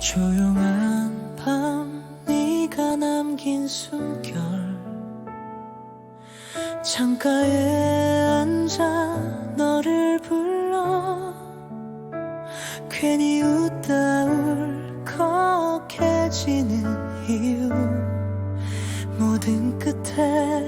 조용한 밤 네가 남긴 숨결. 창가에 앉아 너를 불러. 괜히 웃다 울컥해지는 이유. 모든 끝에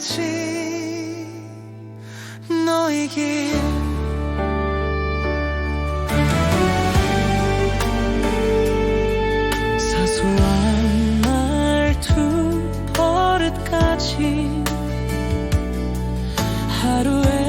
같이 너의 길. 하루에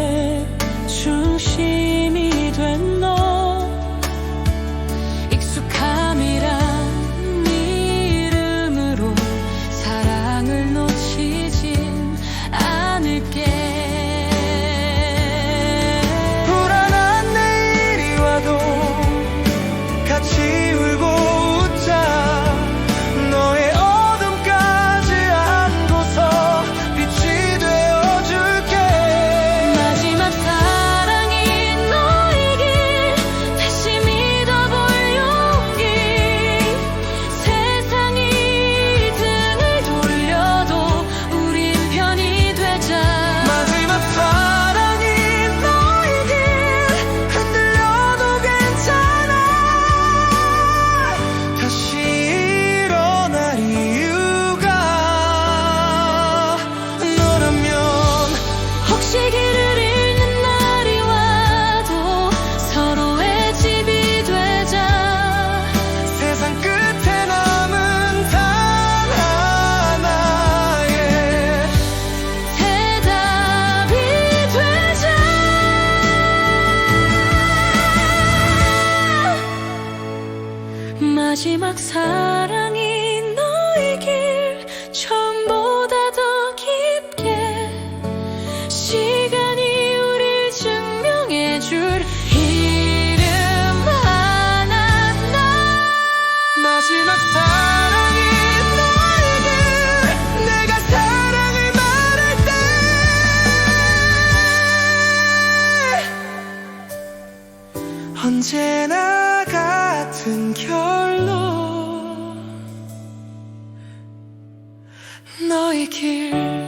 마지막 사랑이 너의 길 처음보다 더 깊게 시간이 우릴 증명해 줄 이름 하나 나 마지막 사랑이 너의 길 내가 사랑을 말할 때 언제나 같은 결 너의 길.